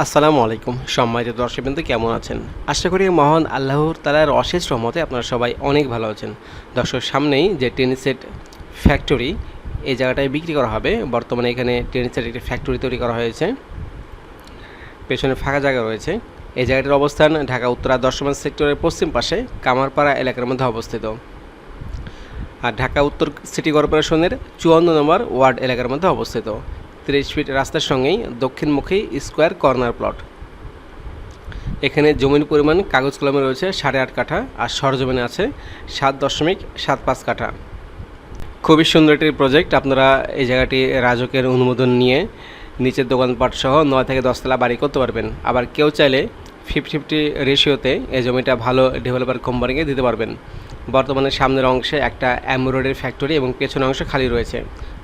আসসালামু আলাইকুম। সম্মানিত দর্শকবৃন্দ, কেমন আছেন? আশা করি মহান আল্লাহর তালার অশেষ রহমতে আপনারা সবাই অনেক ভালো আছেন। দর্শক, সামনেই যে টেন সেট ফ্যাক্টরি এই জায়গাটায় বিক্রি করা হবে। বর্তমানে এখানে টেন সেট একটি ফ্যাক্টরি তৈরি করা হয়েছে। পেছনে ফাঁকা জায়গা রয়েছে। এই জায়গাটির অবস্থান ঢাকা উত্তরা দর্শমান সেক্টরের পশ্চিম পাশে কামারপাড়া এলাকার মধ্যে অবস্থিত। আর ঢাকা উত্তর সিটি কর্পোরেশনের চুয়ান্ন নম্বর ওয়ার্ড এলাকার মধ্যে অবস্থিত। তিরিশ ফিট রাস্তার সঙ্গেই দক্ষিণমুখী স্কোয়ার কর্নার প্লট। এখানে জমির পরিমাণ কাগজ কলমে রয়েছে সাড়ে আট কাঠা আর সরজমিনে আছে সাত দশমিক সাত পাঁচ কাঠা। খুবই সুন্দর একটি প্রজেক্ট আপনারা এই জায়গাটি রাজকের অনুমোদন নিয়ে নিচের দোকানপাট সহ নয় থেকে দশতলা বাড়ি করতে পারবেন। আবার কেউ চাইলে ফিফটি ফিফটি রেশিওতে এই জমিটা ভালো ডেভেলপার কোম্পানিকে দিতে পারবেন। বর্তমানে সামনের অংশে একটা অ্যামরোডের ফ্যাক্টরি এবং পেছনের অংশ খালি রয়েছে।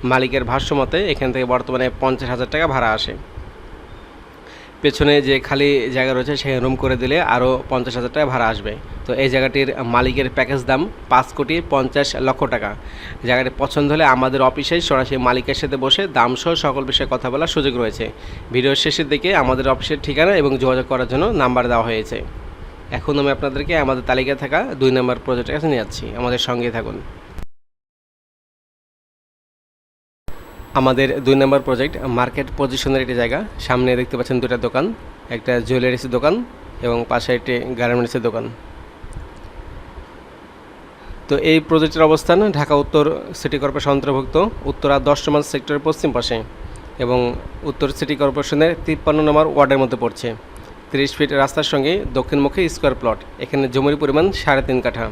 মালিকের ভাষ্য মতে, এখান থেকে বর্তমানে পঞ্চাশ হাজার টাকা ভাড়া আসে। পেছনে যে খালি জায়গা রয়েছে সেখানে রুম করে দিলে আরও পঞ্চাশ হাজার টাকা ভাড়া আসবে। তো এই জায়গাটির মালিকের প্যাকেজ দাম পাঁচ কোটি পঞ্চাশ লক্ষ টাকা। জায়গাটি পছন্দ হলে আমাদের অফিসে সরাসরি মালিকের সাথে বসে দাম সহ সকল বিষয়ে কথা বলার সুযোগ রয়েছে। ভিডিওর শেষের দিকে আমাদের অফিসের ঠিকানা এবং যোগাযোগ করার জন্য নাম্বার দেওয়া হয়েছে। এখন আমি আপনাদেরকে আমাদের তালিকায় থাকা দুই নম্বর প্রজেক্টের কাছে নিয়ে যাচ্ছি। আমাদের সঙ্গে থাকুন। আমাদের দুই নম্বর প্রজেক্ট মার্কেট পজিশনের একটি জায়গা। সামনে দেখতে পাচ্ছেন দুটা দোকান, একটা জুয়েলারিসের দোকান এবং পাশে একটি গার্মেন্টসের দোকান। তো এই প্রজেক্টের অবস্থান ঢাকা উত্তর সিটি কর্পোরেশন অন্তর্ভুক্ত, উত্তরা দশ নম্বর সেক্টরের পশ্চিম পাশে এবং উত্তর সিটি কর্পোরেশনের তিপ্পান্ন নম্বর ওয়ার্ডের মধ্যে পড়ছে। তিরিশ ফিট রাস্তার সঙ্গে দক্ষিণমুখী স্কোয়ার প্লট এখানে জমির পরিমাণ সাড়ে তিন কাঠা।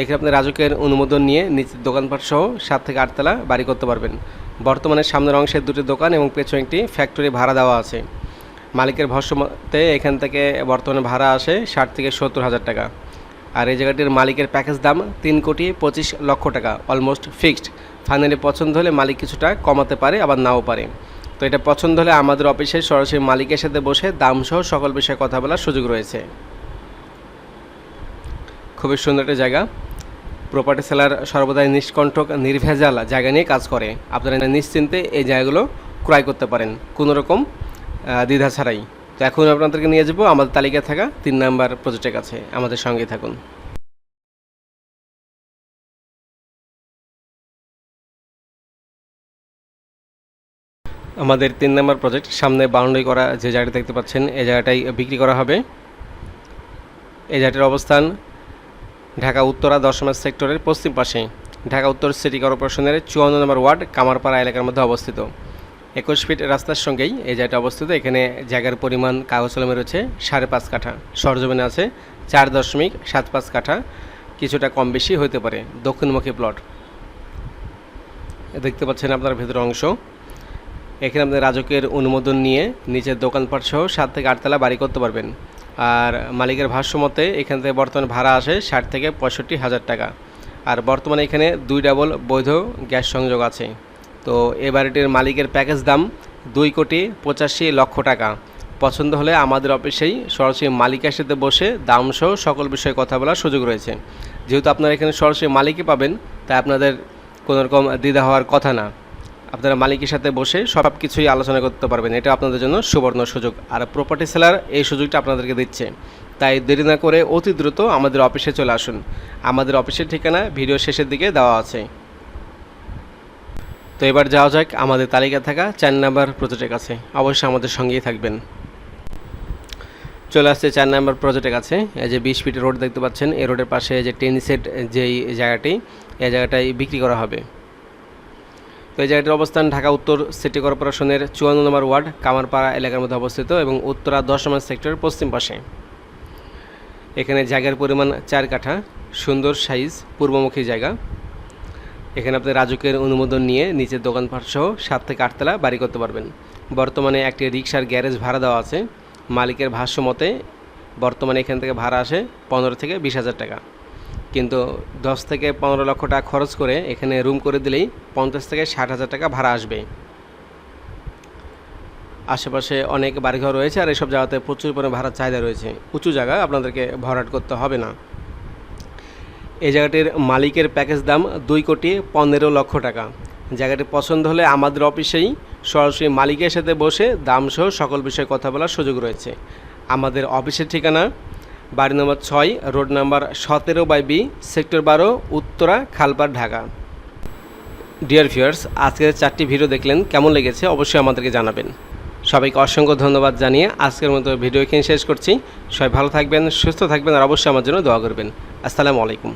এখানে আপনি রাজকের অনুমোদন নিয়ে নিচের দোকানপাট সহ সাত থেকে আটতলা বাড়ি করতে পারবেন। বর্তমানে সামনের অংশে দুটি দোকান এবং পেছনে একটি ফ্যাক্টরি ভাড়া দেওয়া আছে। মালিকের ভস্যমতে এখান থেকে বর্তমানে ভাড়া আসে ষাট থেকে সত্তর হাজার টাকা। আর এই জায়গাটির মালিকের প্যাকেজ দাম তিন কোটি পঁচিশ লক্ষ টাকা অলমোস্ট ফিক্সড ফাইনালি পছন্দ হলে মালিক কিছুটা কমাতে পারে, আবার নাও পারে। তো এটা পছন্দ হলে আমাদের অফিসে সরাসরি মালিকের সাথে বসে দাম সহ সকল বিষয়ে কথা বলার সুযোগ রয়েছে। খুবই সুন্দর একটা জায়গা। প্রপার্টি সেলার সর্বদাই নিষ্কণ্ঠক নির্ভেজাল জায়গা নিয়ে কাজ করে। আপনারা নিশ্চিন্তে এই জায়গাগুলো ক্রয় করতে পারেন। কোনো রকম দ্বিধা ছাড়াই। তো এখন আপনাদেরকে নিয়ে যাব আমাদের তালিকায় থাকা তিন নাম্বার প্রজেক্টের কাছে। আমাদের সঙ্গে থাকুন। আমাদের তিন নম্বর প্রজেক্ট সামনে বাউন্ডারি করা যে জায়গাটা দেখতে পাচ্ছেন এই জায়গাটাই বিক্রি করা হবে। এই জায়গাটির অবস্থান ঢাকা উত্তরা দশমের সেক্টরের পশ্চিম পাশে। ঢাকা উত্তর সিটি কর্পোরেশনের চুয়ান্ন নম্বর ওয়ার্ড কামারপাড়া এলাকার মধ্যে অবস্থিত। একুশ ফিট রাস্তার সঙ্গেই এই জায়গাটা অবস্থিত। এখানে জায়গার পরিমাণ কাগজ কলমে রয়েছে সাড়ে পাঁচ কাঠা। সরজমিনে আছে চার দশমিক সাত পাঁচ কাঠা। কিছুটা কম বেশি হতে পারে দক্ষিণমুখী প্লট। দেখতে পাচ্ছেন আপনার ভেতরের অংশ। এখানে আপনি রাজকের অনুমোদন নিয়ে নিচের দোকানপাট সহ সাত থেকে আটতলা বাড়ি করতে পারবেন। আর মালিকের ভাষ্য মতে, এখান থেকে বর্তমানে ভাড়া আসে ষাট থেকে পঁয়ষট্টি হাজার টাকা। আর বর্তমানে এখানে দুই ডাবল বৈধ গ্যাস সংযোগ আছে। তো এ বাড়িটির মালিকের প্যাকেজ দাম দুই কোটি পঁচাশি লক্ষ টাকা। পছন্দ হলে আমাদের অফিসেই সরাসরি মালিকের সাথে বসে দাম সহ সকল বিষয়ে কথা বলার সুযোগ রয়েছে। যেহেতু আপনারা এখানে সরাসরি মালিকই পাবেন, তাই আপনাদের কোনো রকম দ্বিধা হওয়ার কথা না। আপনারা মালিকের সাথে বসে সব কিছুই আলোচনা করতে পারবেন। এটা আপনাদের জন্য সুবর্ণ সুযোগ। আর প্রপার্টি সেলার এই সুযোগটা আপনাদেরকে দিচ্ছে। তাই দেরি না করে অতি দ্রুত আমাদের অফিসে চলে আসুন। আমাদের অফিসের ঠিকানা ভিডিও শেষের দিকে দেওয়া আছে। তো এবার যাওয়া যাক আমাদের তালিকা থাকা চার নাম্বার প্রজেক্টের কাছে। অবশ্যই আমাদের সঙ্গেই থাকবেন। চলে আসছে চার নাম্বার প্রজেক্টের কাছে। এই যে বিশ ফিট রোড দেখতে পাচ্ছেন। এই রোডের পাশে যে টেন সেট যেই জায়গাটি, এই জায়গাটাই বিক্রি করা হবে। তো এই জায়গাটির অবস্থান ঢাকা উত্তর সিটি কর্পোরেশনের চুয়ান্ন নম্বর ওয়ার্ড, কামারপাড়া এলাকার মধ্যে অবস্থিত এবং উত্তরা দশ নম্বর সেক্টরের পশ্চিম পাশে। এখানে জায়গার পরিমাণ চার কাঠা, সুন্দর সাইজ, পূর্বমুখী জায়গা। এখানে আপনি রাজুকের অনুমোদন নিয়ে নিচের দোকানপাট সহ সাত থেকে আটতলা বাড়ি করতে পারবেন। বর্তমানে একটি রিক্সার গ্যারেজ ভাড়া দেওয়া আছে। মালিকের ভাষ্য মতে, বর্তমানে এখান থেকে ভাড়া আসে পনেরো থেকে বিশ হাজার টাকা। কিন্তু দশ থেকে পনেরো লক্ষ টাকা খরচ করে এখানে রুম করে দিলেই পঞ্চাশ থেকে ষাট হাজার টাকা ভাড়া আসবে। আশেপাশে অনেক বাড়িঘর রয়েছে আর এসব জায়গাতে প্রচুর পরিমাণে ভাড়ার চাহিদা রয়েছে। উঁচু জায়গা আপনাদেরকে ভরাট করতে হবে না। এই জায়গাটির মালিকের প্যাকেজ দাম দুই কোটি পনেরো লক্ষ টাকা। জায়গাটি পছন্দ হলে আমাদের অফিসেই সরাসরি মালিকের সাথে বসে দামসহ সকল বিষয়ে কথা বলার সুযোগ রয়েছে। আমাদের অফিসের ঠিকানা বাড়ি নম্বর ছয়, রোড নাম্বার সতেরো বাই বি, সেক্টর বারো, উত্তরা, খালপাড়, ঢাকা। ডিয়ার ভিউয়ার্স আজকের চারটি ভিডিও দেখলেন, কেমন লেগেছে অবশ্যই আমাদেরকে জানাবেন। সবাইকে অসংখ্য ধন্যবাদ জানিয়ে আজকের মতো ভিডিও এখানে শেষ করছি। সবাই ভালো থাকবেন, সুস্থ থাকবেন, আর অবশ্যই আমার জন্য দোয়া করবেন। আসসালামু আলাইকুম।